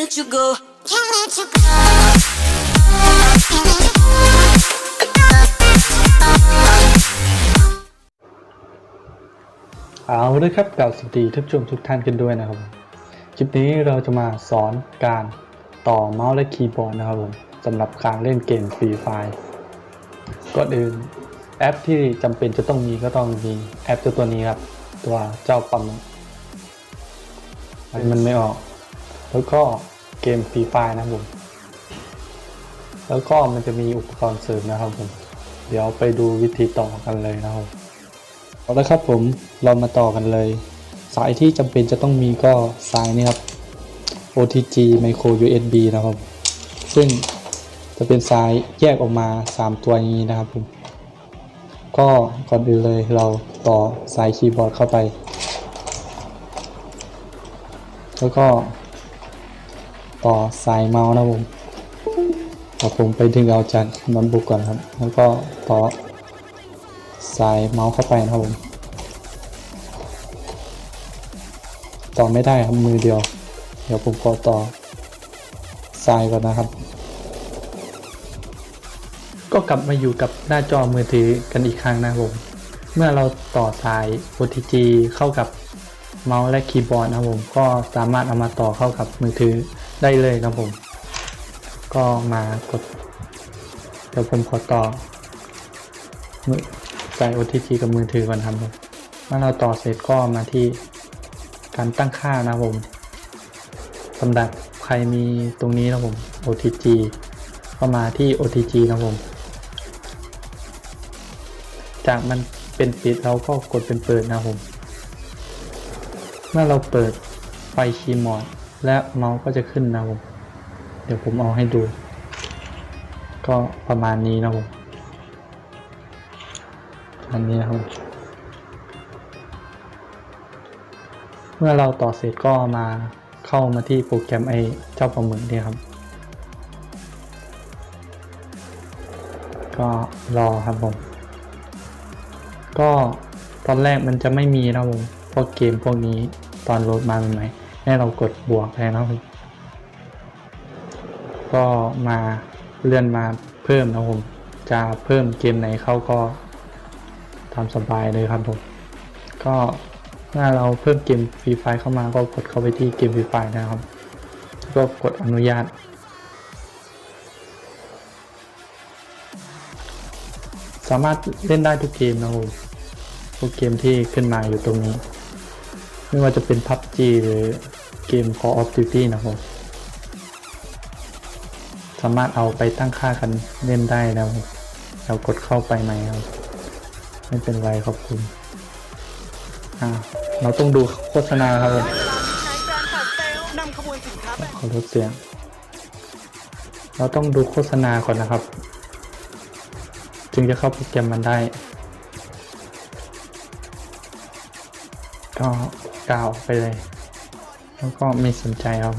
let you go. Can't let you go. Can't let you go. เอาเลยครับกล่าวสวัสดีท่านผู้ชมทุกท่านกันด้วยนะครับผมคลิปนี้เราจะมาสอนการต่อเมาส์และคีย์บอร์ดนะครับผมสำหรับการเล่นเกมฟรีไฟก่อนอื่นแอปที่จำเป็นจะต้องมีก็ต้องมีแอปตัวตัวนี้ครับ ตัวเจ้าปั๊มมันมันไม่ออก แล้วก็เกมฟรีไฟนะครับผมแล้วก็มันจะมีอุปกรณ์เสริมนะครับผม เดี๋ยวไปดูวิธีต่อกันเลยนะครับเอาละครับผมเรามาต่อกันเลย สายที่จำเป็นจะต้องมีก็สายนี้ครับ OTG Micro USB นะครับ ซึ่งจะเป็นสายแยกออกมา 3 ตัวอย่างนี้นะครับผมก็ก่อนอื่นเลยเราต่อสายคีย์บอร์ดเข้าไป แล้วก็ ต่อสายเมาส์นะผมเอผมไปดึงเอาจากโน้ตบุ๊กก่อนครับ แล้วก็ต่อสายเมาส์เข้าไปนะครับผม ต่อไม่ได้ครับมือเดียว เดี๋ยวผมขอต่อสายก่อนนะครับ ก็กลับมาอยู่กับหน้าจอมือถือกันอีกครั้งนะครับผม เมื่อเราต่อสาย OTG เข้ากับเมาส์และคีย์บอร์ดนะครับผมก็สามารถเอามาต่อเข้ากับมือถือ ได้เลยนะผม ก็มากด เดี๋ยวผมขอต่อมือใส่ OTG กับมือถือก่อนครับผมเมื่อเราต่อเสร็จก็มาที่การตั้งค่านะผมสำหรับใครมีตรงนี้นะผม OTG ก็มาที่ OTG นะผม จากมันเป็นปิดเราก็กดเป็นเปิดนะผม เมื่อเราเปิดไฟคีย์บอร์ด และเมาส์ก็จะขึ้นนะผมเดี๋ยวผมเอาให้ดู ก็ประมาณนี้นะผมอันนี้นะครับ เมื่อเราต่อเสร็จก็มาเข้ามาที่โปรแกรมไอเจ้าปลาหมึกเนี่ยครับ ก็รอครับผม ก็ตอนแรกมันจะไม่มีนะผมพวกเกมพวกนี้ตอนโหลดมาใหม่ ให้เรากดบวกแทนนะครับผมก็มาเลื่อนมาเพิ่มนะครับผม จะเพิ่มเกมไหนเข้าก็ตามสบายเลยครับผม ก็เมื่อเราเพิ่มเกมฟรีไฟเข้ามาก็กดเข้าไปที่เกมฟรีไฟนะครับก็กดอนุญาต สามารถเล่นได้ทุกเกมนะครับผมทุกเกมที่ขึ้นมาอยู่ตรงนี้ ไม่ว่าจะเป็น PUBG หรือเกม Call of Duty นะครับ สามารถเอาไปตั้งค่ากันเล่นได้นะครับผมเรากดเข้าไปไหมครับ ไม่เป็นไรขอบคุณอ่าเราต้องดูโฆษณาครับนำขบวนสินค้าแบรนด์ขอลดเสียง เราต้องดูโฆษณาก่อนนะครับ จึงจะเข้าโปรแกรมมันได้ ก็ กาวไปเลย แล้วก็ไม่สนใจครับ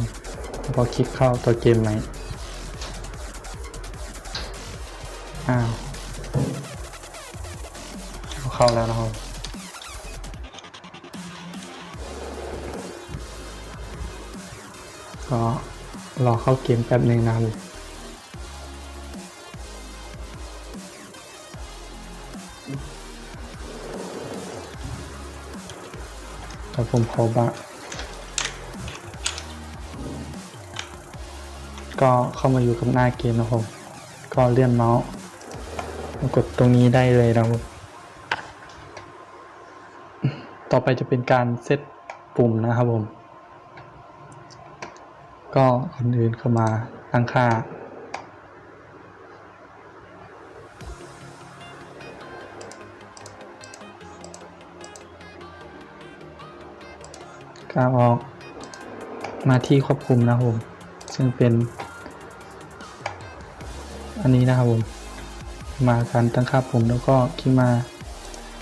แล้วก็คลิกเข้าตัวเกมไหมอ้าวเข้าแล้วนะครับก็รอเข้าเกมแป๊บหนึ่งนะครับ แต่ผมขอบะก็เข้ามาอยู่กับหน้าเกมนะครับ ก็เลื่อนเมาส์กดตรงนี้ได้เลยนะครับ ต่อไปจะเป็นการเซตปุ่มนะครับผม ก็คนอื่นเข้ามาตั้งค่า การออกมาที่ควบคุมนะครับผม ซึ่งเป็นอันนี้นะครับผม มาการตั้งค่าปุ่มแล้วก็คลิกมา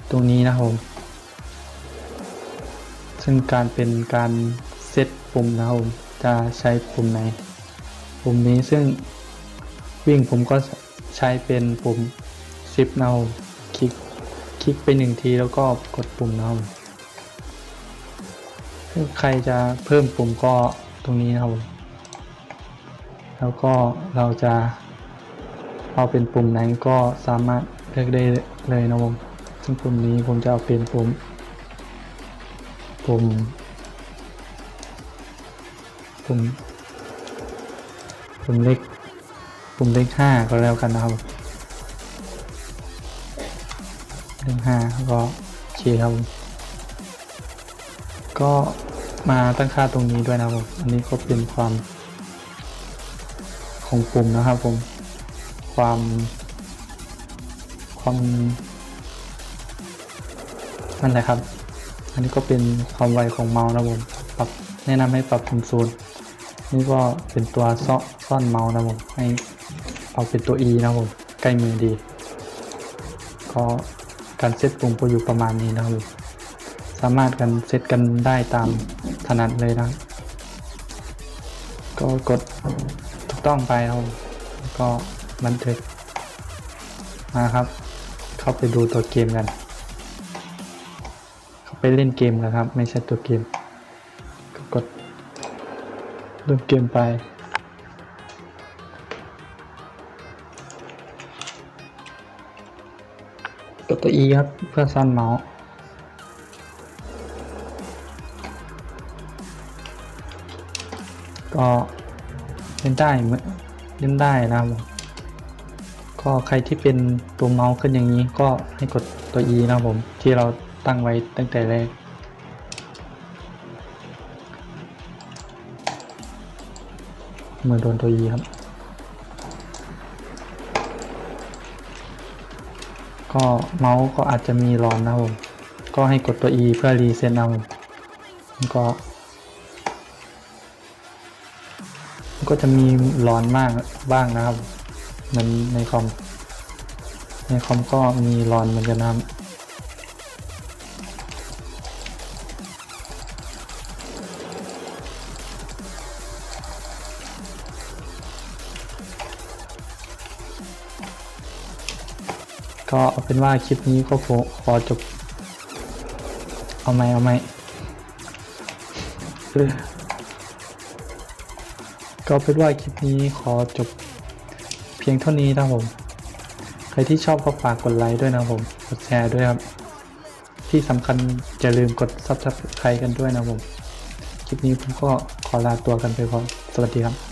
ตรงนี้นะครับผม ซึ่งการเป็นการเซตปุ่มนะครับผม จะใช้ปุ่มไหนปุ่มนี้ซึ่งวิ่งผมก็ใช้เป็นปุ่มซิปนะครับคลิกคลิกไปหนึ่งทีแล้วก็กดปุ่มนะครับ ใครจะเพิ่มปุ่มก็ตรงนี้นะครับ แล้วก็เราจะเอาเป็นปุ่มไหนก็สามารถเลือกได้เลยนะผมซึ่งปุ่มนี้ผมจะเอาเป็นปุ่ม ปุ่ม ปุ่ม ปุ่มเล็กปุ่มเลขห้าก็แล้วกันนะครับเลขห้าก็โอเคครับผม ก็มาตั้งค่าตรงนี้ด้วยนะครับผม อันนี้ก็เป็นความของปุ่มนะครับผม ความความนั่นแหละครับ อันนี้ก็เป็นความไวของเมาส์นะผมปรับแนะนำให้ปรับเป็นศูนย์นี่ก็เป็นตัวซ่อนซ่อนเมาส์นะผมให้เอาเป็นตัว E นะผมใกล้มือดี ก็การเซตปุ่มก็อยู่ประมาณนี้นะครับ สามารถกันเซตกันได้ตามถนัดเลยนะ ก็กดถูกต้องไปนะครับผมแล้วก็บันทึกมาครับ เข้าไปดูตัวเกมกัน เข้าไปเล่นเกมกันครับ ไม่ใช่ตัวเกม ก็กดเริ่มเกมไปกดตัว E ครับเพื่อซ่อนเมาส์ ก็เล่นได้เล่นได้นะครับผมก็ใครที่เป็นตัวเมาส์ขึ้นอย่างนี้ก็ให้กดตัว E นะครับผมที่เราตั้งไว้ตั้งแต่แรกมือโดนตัว E ครับ ก็เมาส์ก็อาจจะมีร้อนนะครับผมก็ให้กดตัว E เพื่อรีเซ็ตเอาก็ ก็จะมีร้อนมากบ้างนะครับมือนในคอม ในคอมก็มีร้อนมันนะครับก็เอาเป็นว่าคลิปนี้ก็ขอจบ เอาไหมเอาไหม ก็เป็นว่าคลิปนี้ขอจบเพียงเท่านี้นะครับผม ใครที่ชอบก็ฝากกดไลค์ด้วยนะครับผม กดแชร์ด้วยครับ ที่สำคัญอย่าลืมกดซับสไครต์กันด้วยนะครับผม คลิปนี้ผมก็ขอลาตัวกันไปก่อน สวัสดีครับ